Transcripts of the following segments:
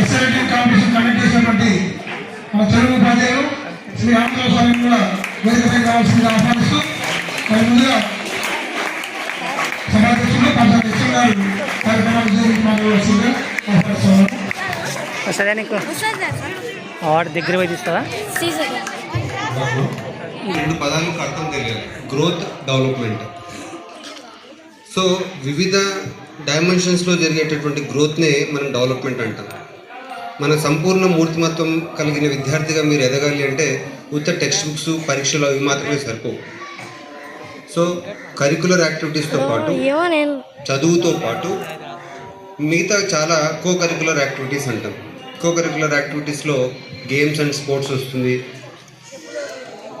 SIT competition conduct చేసినటువంటి మన తెలుగు ఉపాధ్యాయులు శ్రీ ఆంధ్ర స్వామి కూడా వేదికపై కావాల్సిందిగా ఆహ్వానిస్తూ మరి ముందుగా సమావేశంలో నిశ్చయం గారు కార్యక్రమాలు జరిగి మాట్లాడాల్సిందిగా ఆహ్వానిస్తున్నాను. వస్తుందా నీకు? వాడు దగ్గర పోయి తీస్తావా? రెండు పదాలకు అర్థం తెలియాలి గ్రోత్ డెవలప్మెంట్. సో వివిధ డైమెన్షన్స్లో జరిగేటటువంటి గ్రోత్నే మనం డెవలప్మెంట్ అంటాం. మన సంపూర్ణ మూర్తిమత్వం కలిగిన విద్యార్థిగా మీరు ఎదగాలి అంటే ఉత్త టెక్స్ట్ బుక్స్ పరీక్షలు అవి మాత్రమే సరిపోవు. సో కరికులర్ యాక్టివిటీస్తో పాటు చదువుతో పాటు మిగతా చాలా కో కరికులర్ యాక్టివిటీస్ అంటాం. కో కరికులర్ యాక్టివిటీస్లో గేమ్స్ అండ్ స్పోర్ట్స్ వస్తుంది.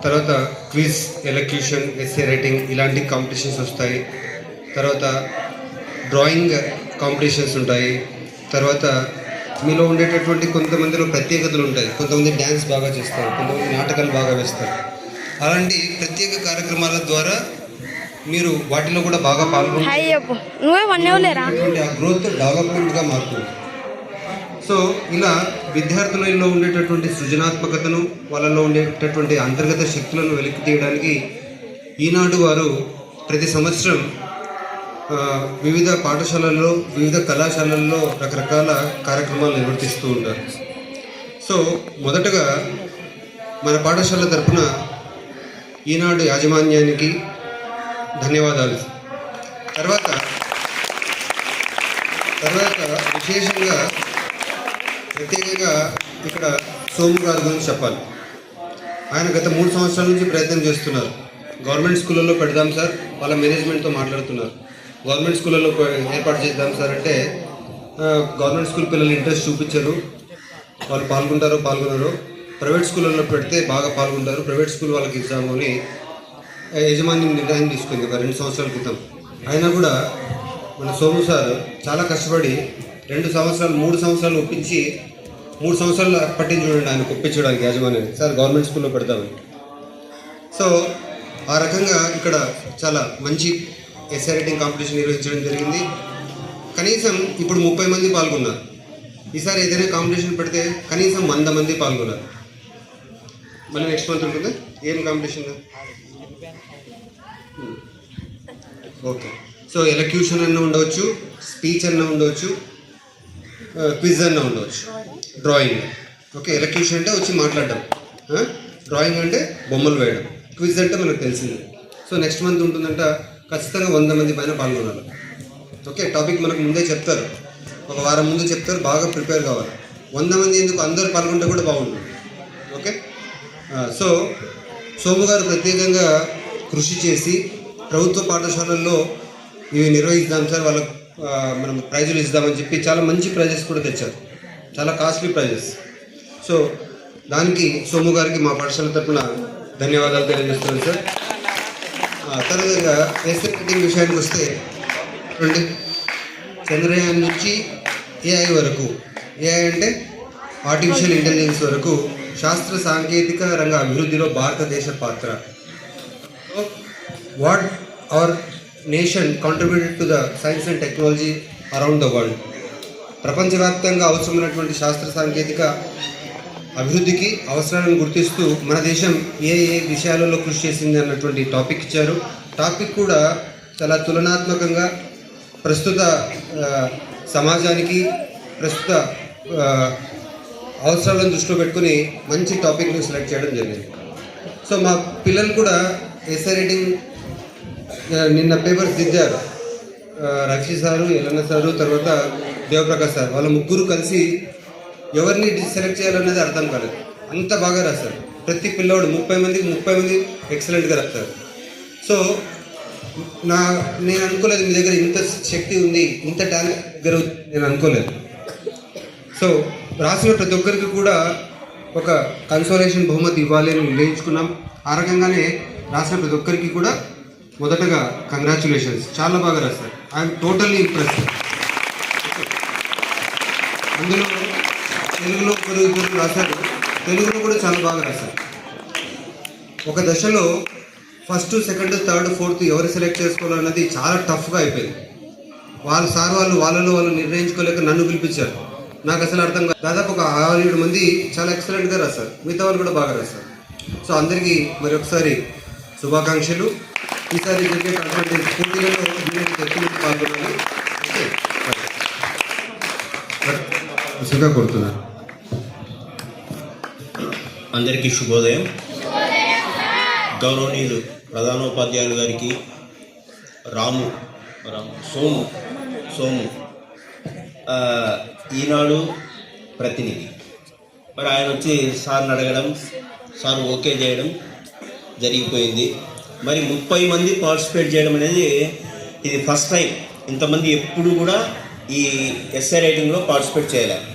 తర్వాత క్విజ్ ఎలక్యూషన్ ఎస్ఏ రైటింగ్ ఇలాంటి కాంపిటీషన్స్ వస్తాయి. తర్వాత డ్రాయింగ్ కాంపిటీషన్స్ ఉంటాయి. తర్వాత మీలో ఉండేటటువంటి కొంతమందిలో ప్రత్యేకతలు ఉంటాయి. కొంతమంది డ్యాన్స్ బాగా చేస్తారు కొంతమంది నాటకాలు బాగా వేస్తారు. అలాంటి ప్రత్యేక కార్యక్రమాల ద్వారా మీరు వాటిలో కూడా బాగా ఉన్నటువంటి ఆ గ్రోత్ డెవలప్మెంట్గా మారుతుంది. సో ఇలా విద్యార్థులలో ఉండేటటువంటి సృజనాత్మకతను వాళ్ళలో ఉండేటటువంటి అంతర్గత శక్తులను వెలికి తీయడానికి ఈనాడు వారు ప్రతి సంవత్సరం వివిధ పాఠశాలల్లో వివిధ కళాశాలల్లో రకరకాల కార్యక్రమాలు నిర్వర్తిస్తూ ఉంటారు. సో మొదటగా మన పాఠశాల తరపున ఈనాడు యాజమాన్యానికి ధన్యవాదాలు. తర్వాత తర్వాత విశేషంగా ప్రత్యేకంగా ఇక్కడ సోము గారి గురించి చెప్పాలి. ఆయన గత మూడు సంవత్సరాల నుంచి ప్రయత్నం చేస్తున్నారు. గవర్నమెంట్ స్కూళ్ళల్లో పెడదాం సార్ వాళ్ళ మేనేజ్మెంట్తో మాట్లాడుతున్నారు. గవర్నమెంట్ స్కూళ్ళలో ఏర్పాటు చేద్దాం సార్ అంటే గవర్నమెంట్ స్కూల్ పిల్లలు ఇంట్రెస్ట్ చూపించరు. వాళ్ళు పాల్గొంటారు పాల్గొనరు. ప్రైవేట్ స్కూళ్ళల్లో పెడితే బాగా పాల్గొంటారు. ప్రైవేట్ స్కూల్ వాళ్ళకి ఇద్దాము అని యజమాని నిర్ణయం తీసుకుంది ఒక రెండు సంవత్సరాల క్రితం. అయినా కూడా మన సోము సార్ చాలా కష్టపడి రెండు సంవత్సరాలు మూడు సంవత్సరాలు ఒప్పించి మూడు సంవత్సరాలు పట్టించి చూడండి ఆయన ఒప్పించడానికి యాజమాన్యాన్ని సార్ గవర్నమెంట్ స్కూల్లో పెడతామని సో ఆ రకంగా ఇక్కడ చాలా మంచి ఎస్ఐ రైటింగ్ కాంపిటీషన్ నిర్వహించడం జరిగింది. కనీసం ఇప్పుడు ముప్పై మంది పాల్గొన్నారు. ఈసారి ఏదైనా కాంపిటీషన్ పెడితే కనీసం వంద మంది పాల్గొన్నారు. మళ్ళీ నెక్స్ట్ మంత్ ఉంటుంది. ఏం కాంపిటీషన్ ఓకే సో ఎలక్యూషన్ అన్న ఉండవచ్చు స్పీచ్ అన్న ఉండవచ్చు uh, క్విజ్ అన్న ఉండవచ్చు. డ్రాయింగ్ ఓకే ఎలక్యూషన్ అంటే వచ్చి మాట్లాడడం. డ్రాయింగ్ అంటే బొమ్మలు వేయడం. క్విజ్ అంటే మనకు తెలిసింది. సో నెక్స్ట్ మంత్ ఉంటుందంట ఖచ్చితంగా వంద మంది పైన పాల్గొనాలి. ఓకే టాపిక్ మనకు ముందే చెప్తారు. ఒక వారం ముందు చెప్తారు బాగా ప్రిపేర్ కావాలి. వంద మంది ఎందుకు అందరూ పాల్గొంటే కూడా బాగుంటుంది ఓకే? సో సోము గారు ప్రత్యేకంగా కృషి చేసి ప్రభుత్వ పాఠశాలల్లో ఇవి నిర్వహిద్దాం సార్ వాళ్ళకు మనం ప్రైజులు ఇద్దామని చెప్పి చాలా మంచి ప్రైజెస్ కూడా తెచ్చారు. చాలా కాస్ట్లీ ప్రైజెస్. సో దానికి సోము గారికి మా పాఠశాల తరపున ధన్యవాదాలు తెలియజేస్తున్నాను సార్. ఆ, తర్వాత ఎస్ఏ విషయానికి వస్తే చూడండి. చంద్రయాన్ నుంచి ఏఐ వరకు. ఏఐ అంటే ఆర్టిఫిషియల్ ఇంటెలిజెన్స్ వరకు శాస్త్ర సాంకేతిక రంగ అభివృద్ధిలో భారతదేశ పాత్ర. What our nation contributed to the science and technology around the world ప్రపంచవ్యాప్తంగా అవసరమైనటువంటి శాస్త్ర సాంకేతిక అభివృద్ధికి అవసరాలను గుర్తిస్తూ మన దేశం ఏ ఏ విషయాలలో కృషి చేసింది అన్నటువంటి టాపిక్ ఇచ్చారు. టాపిక్ కూడా చాలా తులనాత్మకంగా ప్రస్తుత సమాజానికి ప్రస్తుత అవసరాలను దృష్టిలో పెట్టుకుని మంచి టాపిక్ను సెలెక్ట్ చేయడం జరిగింది. సో మా పిల్లలు కూడా ఎస్ఐ రైటింగ్ నిన్న పేపర్స్ దిద్దారు. రక్షి సారు ఎల్లన్న సారు తర్వాత దేవప్రకాష్ సార్. వాళ్ళ ముగ్గురు కలిసి ఎవరిని సెలెక్ట్ చేయాలన్నది అర్థం కాలేదు. అంత బాగా రాస్తారు ప్రతి పిల్లోడు ముప్పై మందికి ముప్పై మంది ఎక్సలెంట్గా రాస్తారు. సో నా నేను అనుకోలేదు మీ దగ్గర ఇంత శక్తి ఉంది ఇంత టాలెంట్ దగ్గర నేను అనుకోలేదు. సో రాసిన ప్రతి ఒక్కరికి కూడా ఒక కన్సోలేషన్ బహుమతి ఇవ్వాలి అని నిర్ణయించుకున్నాం ఆ రకంగానే రాసిన ప్రతి ఒక్కరికి కూడా మొదటగా కంగ్రాచులేషన్స్ చాలా బాగా రాస్తారు ఐఎమ్ టోటల్లీ ఇంప్రెస్ అందులో తెలుగులో గురువు గురువు రాశారు. తెలుగులో కూడా చాలా బాగా రాశారు. ఒక దశలో ఫస్ట్ సెకండ్ థర్డ్ ఫోర్త్ ఎవరు సెలెక్ట్ చేసుకోవాలన్నది చాలా టఫ్గా అయిపోయింది. వాళ్ళ సార్ వాళ్ళు వాళ్ళలో వాళ్ళు నిర్ణయించుకోలేక నన్ను పిలిపించారు. నాకు అసలు అర్థం కాదు. దాదాపు ఒక ఆరు ఏడు మంది చాలా ఎక్సలెంట్గా రాశారు. మిగతా వాళ్ళు కూడా బాగా రాశారు. సో అందరికీ మరి ఒకసారి శుభాకాంక్షలు. ఈసారి జరిగేటటువంటి పోటీలలో ఎక్కువ పాల్గొనాలి. అందరికీ శుభోదయం. గౌరవనీయులు ప్రధానోపాధ్యాయులు గారికి రాము రాము సోము సోము ఈనాడు ప్రతినిధి. మరి ఆయన వచ్చి సార్ని అడగడం సార్ ఓకే చేయడం జరిగిపోయింది. మరి ముప్పై మంది పార్టిసిపేట్ చేయడం అనేది ఇది ఫస్ట్ టైం. ఇంతమంది ఎప్పుడు కూడా ఈ ఎస్ఐ రైటింగ్లో పార్టిసిపేట్ చేయలేదు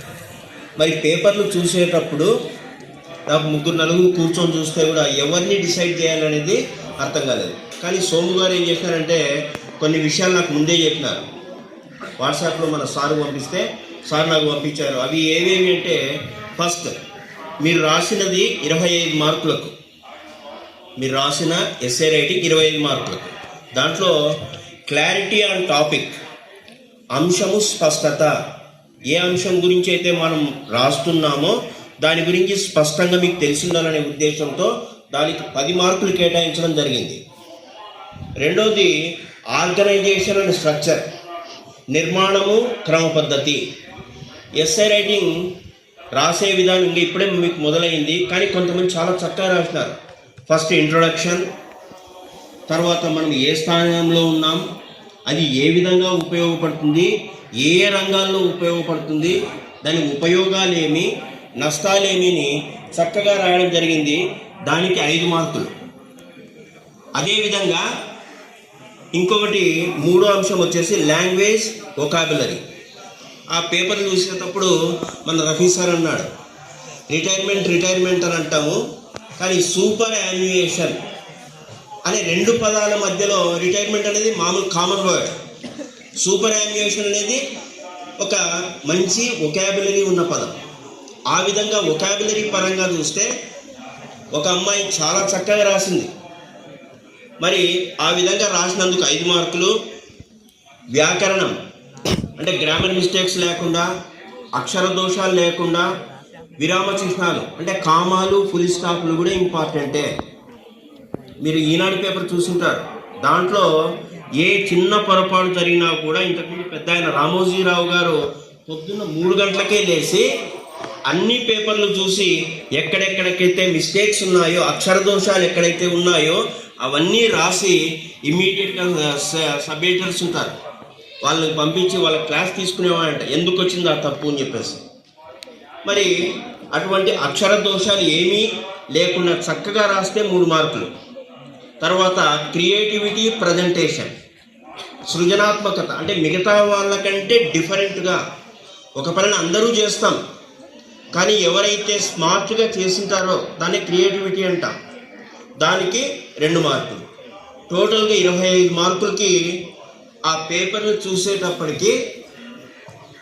మరి పేపర్లు చూసేటప్పుడు నాకు ముగ్గురు నలుగురు కూర్చొని చూస్తే కూడా ఎవరిని డిసైడ్ చేయాలనేది అర్థం కాలేదు. కానీ సోము గారు ఏం చేశారంటే కొన్ని విషయాలు నాకు ముందే చెప్పినారు. వాట్సాప్లో మన సార్ పంపిస్తే సార్ నాకు పంపించారు. అవి ఏవేవి అంటే ఫస్ట్ మీరు రాసినది ఇరవై ఐదు మార్కులకు. మీరు రాసిన ఎస్ఏ రైటింగ్ ఇరవై ఐదు మార్కులకు. దాంట్లో క్లారిటీ ఆన్ టాపిక్ అంశము స్పష్టత. ఏ అంశం గురించి అయితే మనం రాస్తున్నామో దాని గురించి స్పష్టంగా మీకు తెలిసిండాలనే ఉద్దేశంతో దానికి పది మార్కులు కేటాయించడం జరిగింది. రెండోది ఆర్గనైజేషన్ అండ్ స్ట్రక్చర్ నిర్మాణము క్రమ పద్ధతి. ఎస్ఐ రైటింగ్ రాసే విధానం ఇంకా ఇప్పుడే మీకు మొదలైంది కానీ కొంతమంది చాలా చక్కగా రాసినారు. ఫస్ట్ ఇంట్రొడక్షన్ తర్వాత మనం ఏ స్థానంలో ఉన్నాం అది ఏ విధంగా ఉపయోగపడుతుంది ఏ ఏ రంగాల్లో ఉపయోగపడుతుంది దాని ఉపయోగాలు ఏమి నష్టాలేమీని చక్కగా రాయడం జరిగింది. దానికి ఐదు మార్కులు. అదేవిధంగా ఇంకొకటి మూడో అంశం వచ్చేసి లాంగ్వేజ్ ఒకాబులరీ ఆ పేపర్ చూసేటప్పుడు మన రఫీ సార్ అన్నాడు రిటైర్మెంట్ రిటైర్మెంట్ అని అంటాము. కానీ సూపర్ యాన్యుయేషన్ అనే రెండు పదాల మధ్యలో రిటైర్మెంట్ అనేది మామూలు కామన్ వర్డ్. సూపర్ యాన్యుయేషన్ అనేది ఒక మంచి ఒకాబులరీ ఉన్న పదం. ఆ విధంగా ఒకాబులరీ పరంగా చూస్తే ఒక అమ్మాయి చాలా చక్కగా రాసింది. మరి ఆ విధంగా రాసినందుకు ఐదు మార్కులు. వ్యాకరణం అంటే గ్రామర్ మిస్టేక్స్ లేకుండా అక్షర దోషాలు లేకుండా విరామ చిహ్నాలు అంటే కామాలు ఫుల్ స్టాప్లు కూడా ఇంపార్టెంటే మీరు ఈనాడు పేపర్ చూసుంటారు. దాంట్లో ఏ చిన్న పొరపాటు జరిగినా కూడా ఇంతకుముందు పెద్ద ఆయన రామోజీరావు గారు పొద్దున్న మూడు గంటలకే లేచి అన్ని పేపర్లు చూసి ఎక్కడెక్కడికైతే మిస్టేక్స్ ఉన్నాయో అక్షర దోషాలు ఎక్కడైతే ఉన్నాయో అవన్నీ రాసి ఇమీడియట్గా సబ్ ఎడిటర్స్ ఉంటారు. వాళ్ళని పంపించి వాళ్ళ క్లాస్ తీసుకునేవాడంట ఎందుకు వచ్చింది ఆ తప్పు అని చెప్పేసి. మరి అటువంటి అక్షర దోషాలు ఏమీ లేకుండా చక్కగా రాస్తే మూడు మార్కులు. తర్వాత క్రియేటివిటీ ప్రజెంటేషన్ సృజనాత్మకత. అంటే మిగతా వాళ్ళకంటే డిఫరెంట్గా ఒక పనిని అందరూ చేస్తాం. కానీ ఎవరైతే స్మార్ట్గా చేసింటారో దాన్ని క్రియేటివిటీ అంట. దానికి రెండు మార్కులు. టోటల్గా ఇరవై ఐదు మార్కులకి ఆ పేపర్ను చూసేటప్పటికి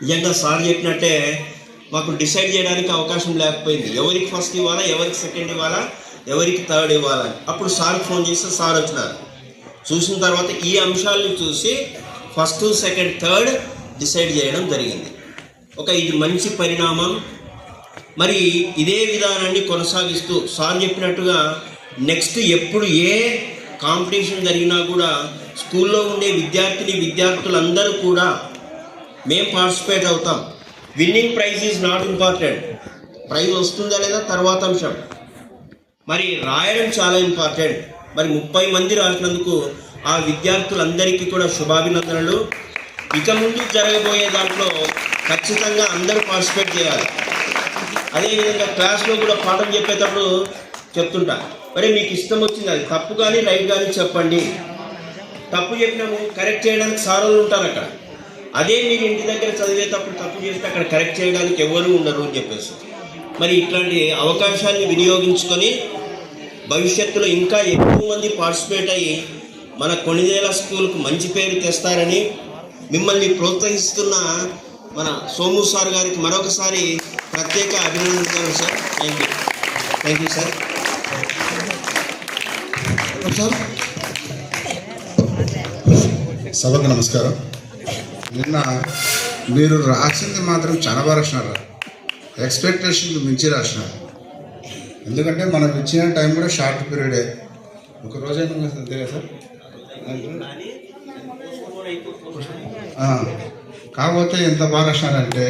నిజంగా సార్ చెప్పినట్టే మాకు డిసైడ్ చేయడానికి అవకాశం లేకపోయింది. ఎవరికి ఫస్ట్ ఇవ్వాలా ఎవరికి సెకండ్ ఇవ్వాలా ఎవరికి థర్డ్ ఇవ్వాలా? అప్పుడు సార్కి ఫోన్ చేస్తే సార్ వచ్చినారు. చూసిన తర్వాత ఈ అంశాలను చూసి ఫస్ట్ సెకండ్ థర్డ్ డిసైడ్ చేయడం జరిగింది. ఒక ఇది మంచి పరిణామం మరి ఇదే విధానాన్ని కొనసాగిస్తూ సార్ చెప్పినట్టుగా నెక్స్ట్ ఎప్పుడు ఏ కాంపిటీషన్ జరిగినా కూడా స్కూల్లో ఉండే విద్యార్థిని విద్యార్థులందరూ కూడా మేము పార్టిసిపేట్ అవుతాం. Winning prize is not important. Prize వస్తుందా లేదా తర్వాత అంశం. మరి రాయడం చాలా ఇంపార్టెంట్. మరి ముప్పై మంది రాసినందుకు ఆ విద్యార్థులందరికీ కూడా శుభాభినందనలు. ఇక ముందు జరగబోయే దాంట్లో ఖచ్చితంగా అందరూ పార్టిసిపేట్ చేయాలి. అదేవిధంగా క్లాస్లో కూడా పాఠం చెప్పేటప్పుడు చెప్తుంటా మరి మీకు ఇష్టం వచ్చింది అది తప్పు కానీ రైట్ కానీ చెప్పండి. తప్పు చెప్పినాము కరెక్ట్ చేయడానికి సారోళ్ళు ఉంటారు అక్కడ అదే మీరు ఇంటి దగ్గర చదివేటప్పుడు తప్పు చేస్తే అక్కడ కరెక్ట్ చేయడానికి ఎవరు ఉండరు అని చెప్పేసి. మరి ఇట్లాంటి అవకాశాన్ని వినియోగించుకొని భవిష్యత్తులో ఇంకా ఎక్కువ మంది పార్టిసిపేట్ అయ్యి మన కొణిదేల స్కూల్కు మంచి పేరు తెస్తారని మిమ్మల్ని ప్రోత్సహిస్తున్న మన సోము సార్ గారికి మరొకసారి ప్రత్యేక అభినందనలు sir. Thank you thank you sir sir సభకు నమస్కారం. నిన్న మీరు రాసింది మాత్రం చాలా బాగా రాసినారు. ఎక్స్పెక్టేషన్కి మించి రాసినారు. ఎందుకంటే మనం ఇచ్చిన టైం కూడా షార్ట్ పీరియడే ఒక రోజైనా కదా సార్? కాకపోతే ఎంత బాగా రాసినారంటే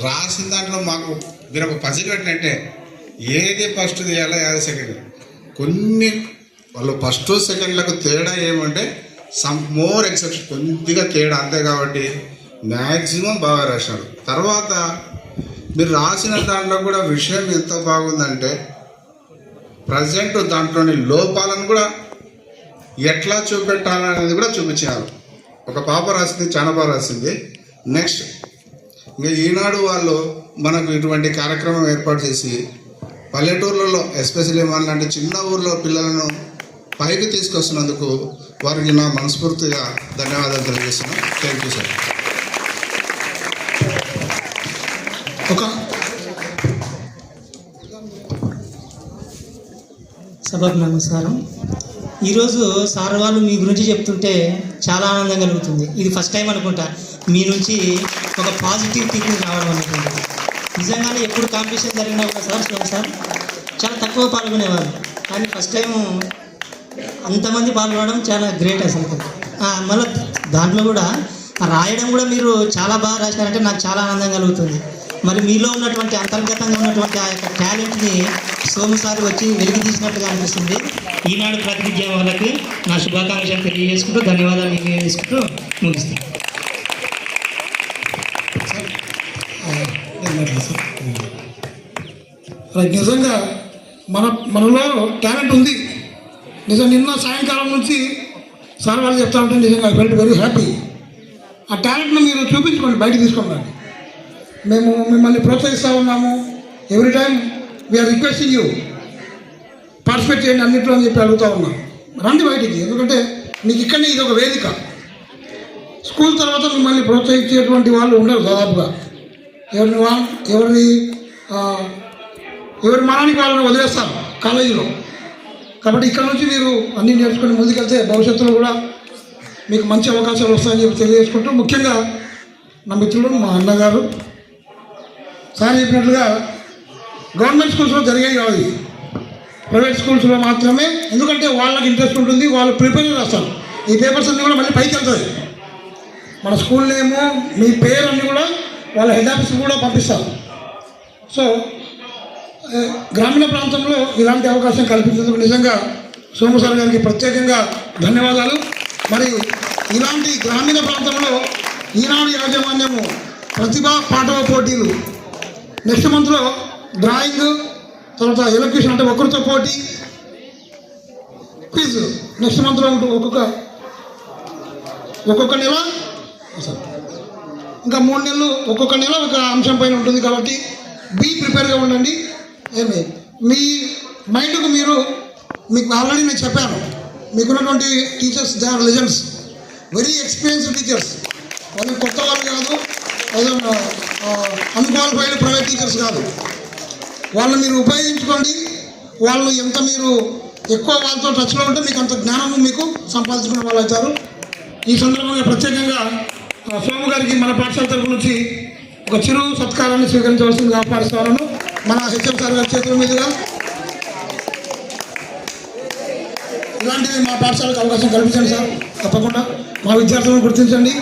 రాసిన దాంట్లో మాకు మీరు ఒక పజిల్ పెట్టినట్టే ఏది ఫస్ట్ తీయాలో ఏది సెకండ్ కొన్ని వాళ్ళు ఫస్ట్ సెకండ్లకు తేడా ఏమంటే సమ్ మోర్ ఎక్సెప్షన్ కొద్దిగా తేడా అంతే కాబట్టి మ్యాక్సిమం బాగా రాశారు తర్వాత మీరు రాసిన దాంట్లో కూడా విషయం ఎంత బాగుందంటే ప్రజెంట్ దాంట్లోని లోపాలను కూడా ఎట్లా చూపెట్టాలనేది కూడా చూపించారు ఒక పాప రాసింది చాలా బాగా రాసింది. నెక్స్ట్ ఇంకా ఈనాడు వాళ్ళు మనకు ఇటువంటి కార్యక్రమం ఏర్పాటు చేసి పల్లెటూర్లలో ఎస్పెషల్లీ మన లాంటి చిన్న ఊర్లో పిల్లలను పైకి తీసుకొస్తున్నందుకు వారికి నా మనస్ఫూర్తిగా ధన్యవాదాలు తెలియజేస్తున్నాను థ్యాంక్ యూ సార్ ఒక సభకు నమస్కారం. ఈరోజు సార్ వాళ్ళు మీ గురించి చెప్తుంటే చాలా ఆనందం కలుగుతుంది. ఇది ఫస్ట్ టైం అనుకుంటా. మీ నుంచి పాజిటివ్ థింకింగ్ రావడం నిజంగానే ఎప్పుడు కాంపిటీషన్ జరిగినా కూడా సార్ శివ సార్ చాలా తక్కువ పాల్గొనేవారు. కానీ ఫస్ట్ టైం అంతమంది పాల్గొనడం చాలా గ్రేట్ అసలు. మళ్ళీ దాంట్లో కూడా రాయడం కూడా మీరు చాలా బాగా రాశారంటే నాకు చాలా ఆనందం కలుగుతుంది. మరి మీలో ఉన్నటువంటి అంతర్గతంగా ఉన్నటువంటి ఆ యొక్క టాలెంట్ని సోము సార్ వచ్చి వెలికి తీసినట్టుగా అనిపిస్తుంది. ఈనాడు ప్రాతినిధ్యం వాళ్ళకి నా శుభాకాంక్షలు తెలియజేసుకుంటూ ధన్యవాదాలు తెలియజేసుకుంటూ ముగిస్తాను రైట్ నిజంగా మన మనలో టాలెంట్ ఉంది. నిజం నిన్న సాయంకాలం నుంచి సార్ వాళ్ళు చెప్తా ఉంటే నిజంగా ఐ ఫెల్ట్ వెరీ హ్యాపీ ఆ టాలెంట్ను మీరు చూపించుకోండి బయట తీసుకోండి మేము మిమ్మల్ని ప్రోత్సహిస్తూ ఉన్నాము. Every time we're requesting you participate చేయండి అన్నింటిలో అని చెప్పి అడుగుతూ ఉన్నాం. రండి బయటికి ఎందుకంటే మీకు ఇక్కడనే ఇది ఒక వేదిక. స్కూల్ తర్వాత మిమ్మల్ని ప్రోత్సహించేటువంటి వాళ్ళు ఉండరు దాదాపుగా. ఎవరిని ఎవరిని ఎవరి మనానికి వాళ్ళని వదిలేస్తారు కాలేజీలో. కాబట్టి ఇక్కడ నుంచి మీరు అన్నీ నేర్చుకుని ముందుకెళ్తే భవిష్యత్తులో కూడా మీకు మంచి అవకాశాలు వస్తాయని చెప్పి తెలియజేసుకుంటూ ముఖ్యంగా నా మిత్రుడు మా అన్నగారు. సార్ చెప్పినట్లుగా గవర్నమెంట్ స్కూల్స్లో జరిగేవి కాదు ప్రైవేట్ స్కూల్స్లో మాత్రమే ఎందుకంటే వాళ్ళకి ఇంట్రెస్ట్ ఉంటుంది వాళ్ళు ప్రిపేర్ చేస్తారు. ఈ పేపర్స్ అన్నీ కూడా మళ్ళీ పైకి వెళ్తుంది మన స్కూల్ నేము మీ పేరు అన్నీ కూడా వాళ్ళ హెడ్ ఆఫీస్కి కూడా పంపిస్తారు. సో గ్రామీణ ప్రాంతంలో ఇలాంటి అవకాశం కల్పించేందుకు నిజంగా సోము సార్ గారికి ప్రత్యేకంగా ధన్యవాదాలు. మరి ఇలాంటి గ్రామీణ ప్రాంతంలో ఈనాడు యాజమాన్యము ప్రతిభా పాఠవ పోటీలు నెక్స్ట్ మంత్లో డ్రాయింగ్ తర్వాత ఎలక్యూషన్ అంటే ఒకరితో పోటీ క్విజ్ నెక్స్ట్ మంత్లో ఉంటూ ఒక్కొక్క ఒక్కొక్క నెల సార్ ఇంకా మూడు నెలలు ఒక్కొక్క నెల ఒక అంశం పైన ఉంటుంది కాబట్టి బీ ప్రిపేర్గా ఉండండి. ఏమి? మీ మైండ్కు మీరు మీకు ఆల్రెడీ నేను చెప్పాను. మీకున్నటువంటి teachers they are legends very experienced teachers వాళ్ళు కొత్త వాళ్ళు కాదు ఏదో అన్క్వాలిఫైడ్ ప్రైవేట్ టీచర్స్ కాదు. వాళ్ళని మీరు ఉపయోగించుకోండి. వాళ్ళు ఎంత మీరు ఎక్కువ వాళ్ళతో టచ్లో ఉంటే మీకు అంత జ్ఞానం మీకు సంపాదించుకునే వాళ్ళు అవుతారు. ఈ సందర్భంగా ప్రత్యేకంగా స్వామి గారికి మన పాఠశాల తరపు నుంచి ఒక చిరు సత్కారాన్ని స్వీకరించవలసిందిగా పాఠశాలను. మన హెచ్ఎం సార్ గారి చేతుల మీదుగా. ఇలాంటివి మా పాఠశాలకు అవకాశం కల్పించండి సార్. తప్పకుండా మా విద్యార్థులను గుర్తించండి.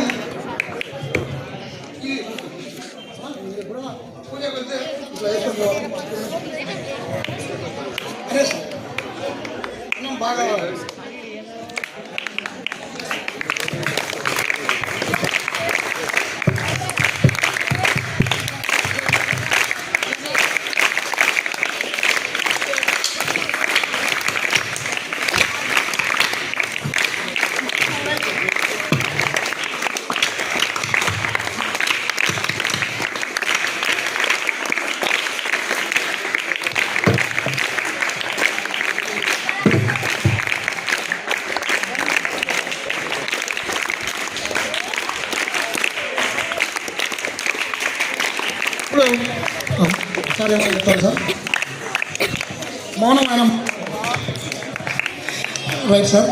Right sir.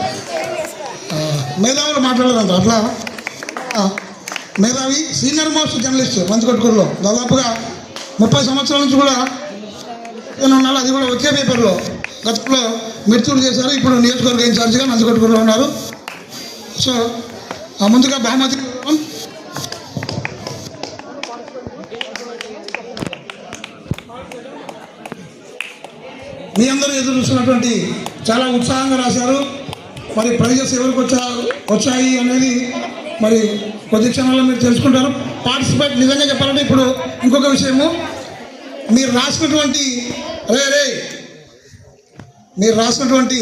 మేధావులు మాట్లాడదంట అట్లా? మేధావి సీనియర్ మోస్ట్ జర్నలిస్ట్ మంచుకొట్టుకూరులో దాదాపుగా ముప్పై సంవత్సరాల నుంచి కూడా నేను ఉన్నాడు? అది కూడా ఒకే పేపర్లో. గతంలో మిర్చూరు చేశారు ఇప్పుడు నియోజకవర్గ ఇన్ఛార్జిగా మంచుకొట్టుకూరులో ఉన్నారు. సో ముందుగా బహుమతి మీ అందరూ ఎదురు చూస్తున్నటువంటి చాలా ఉత్సాహంగా రాశారు. మరి ప్రైజెస్ ఎవరికి వచ్చా వచ్చాయి అనేది మరి కొద్ది క్షణాల్లో మీరు తెలుసుకుంటారు. పార్టిసిపేట్ నిజంగా చెప్పాలంటే ఇప్పుడు ఇంకొక విషయము. మీరు రాసినటువంటి రే రే మీరు రాసినటువంటి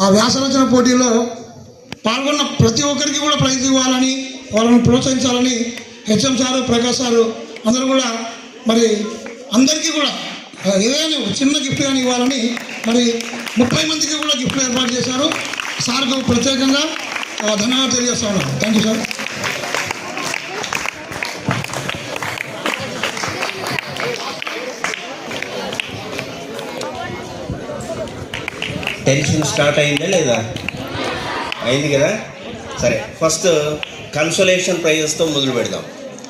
ఆ వ్యాసరచన పోటీలో పాల్గొన్న ప్రతి ఒక్కరికి కూడా ప్రైజ్ ఇవ్వాలని వాళ్ళని ప్రోత్సహించాలని హెచ్ఎం సారు ప్రకాష్ సారు అందరూ కూడా మరి అందరికీ కూడా ఏదైనా చిన్న గిఫ్ట్ కానీ ఇవ్వాలని మరి ముప్పై మందికి కూడా గిఫ్ట్లు ఏర్పాటు చేశారు. సార్కు ప్రత్యేకంగా ధన్యవాదాలు తెలియజేస్తా ఉన్నాను. Thank you sir tension start అయిందా లేదా? అయింది కదా? సరే ఫస్ట్ కన్సోలేషన్ ప్రైజెస్తో మొదలు పెడదాం.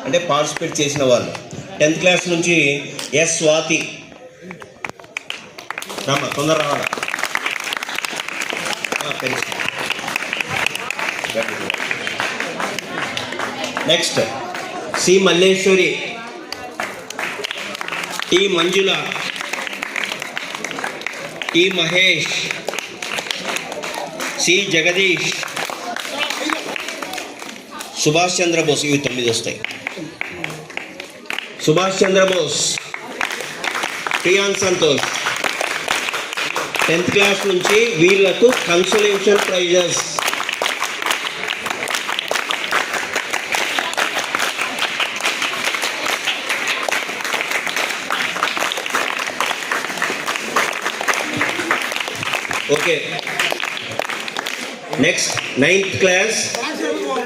అంటే పార్టిసిపేట్ చేసిన వాళ్ళు. టెన్త్ క్లాస్ నుంచి ఎస్ స్వాతి రమ్మ తొందర రావాలా? next C Malleswari T Manjula T Mahesh C Jagadish Subhash Chandrabose ఇవి తొమ్మిది వస్తాయి సుభాష్ చంద్రబోస్ ప్రియాన్ సంతోష్ టెన్త్ క్లాస్ నుంచి వీళ్ళకు consolation prizes okay next ninth class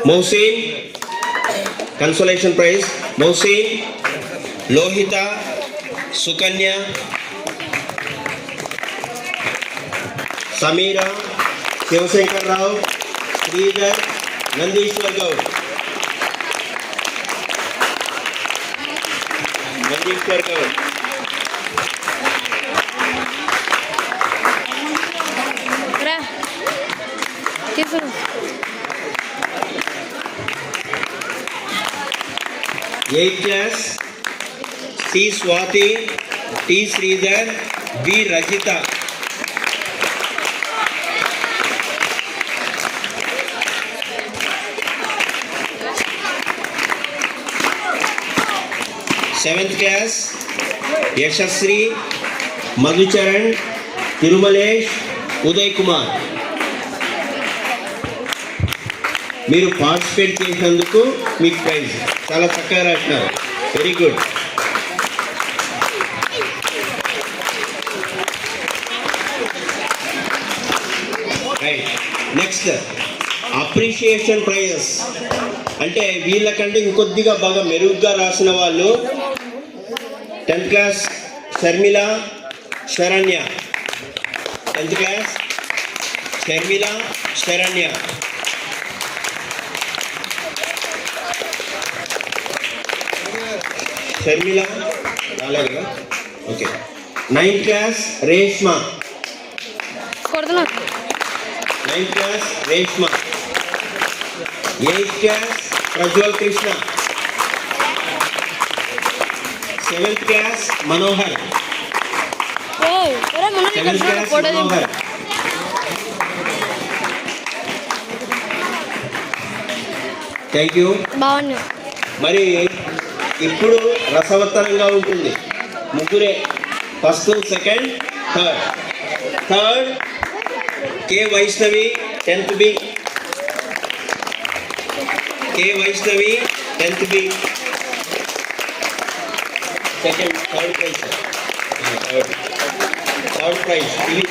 Mouseen consolation prize Mouseen Lohitha Sukanya Sameera Shivashankar Rao Sridhar Nandeeshwar Goud Nandeeshwar Goud రా తీసుకురా eighth class C Swathi T Sridhar B Rajitha seventh class Yashasri Madhucharan Tirumalesh Uday Kumar మీరు participate చేసినందుకు మీకు prize. చాలా చక్కగా రాసినారు. Very good right next appreciation prizes అంటే వీళ్ళకంటే ఇంకొద్దిగా బాగా మెరుగ్గా రాసిన వాళ్ళు tenth class Sharmila Saranya tenth class Sharmila Saranya Sharmila రాలేదు కదా ఓకే నైన్త్ క్లాస్ రేష్మ కొడుతున్నా ninth class Reshma eighth class Prajwal Krishna seventh class Manohar seventh class Manohar thank you మరి ఇప్పుడు రసవత్తరంగా ఉంటుంది. ముగ్గురే. First second third third K Vaishnavi tenth B K Vaishnavi tenth B second third prize third third prize ఇది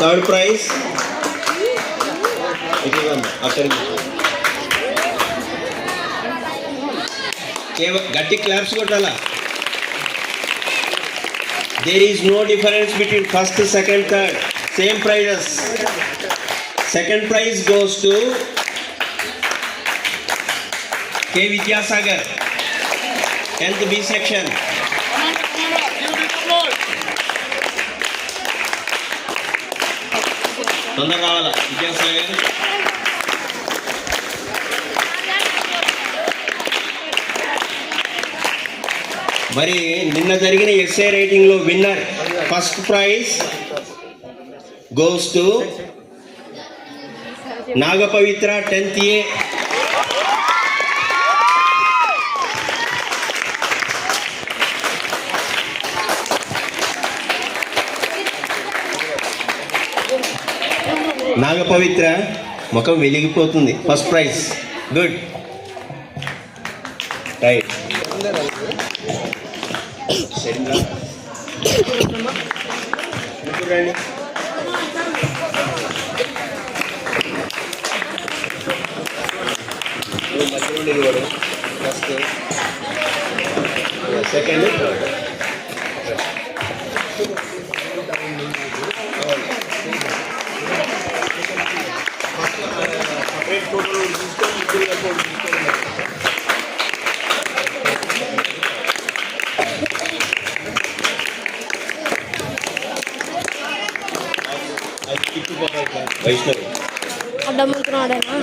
third prize ఇది అక్కడికి కేవ గట్టి క్లాప్స్ కొట్టాలా? There is no difference between first second third same prizes second prize goes to K Vidyasagar tenth B section తొందర రావాలా? విద్యాసాగర్ మరి నిన్న జరిగిన SA రైటింగ్లో winner first prize goes to Nagapavitra tenth A Nagapavitra ముఖం వెలిగిపోతుంది. ఫస్ట్ ప్రైజ్ గుడ్ రైట్ రండి మధ్యలో first second అడ్డం అనుకున్నాడేనా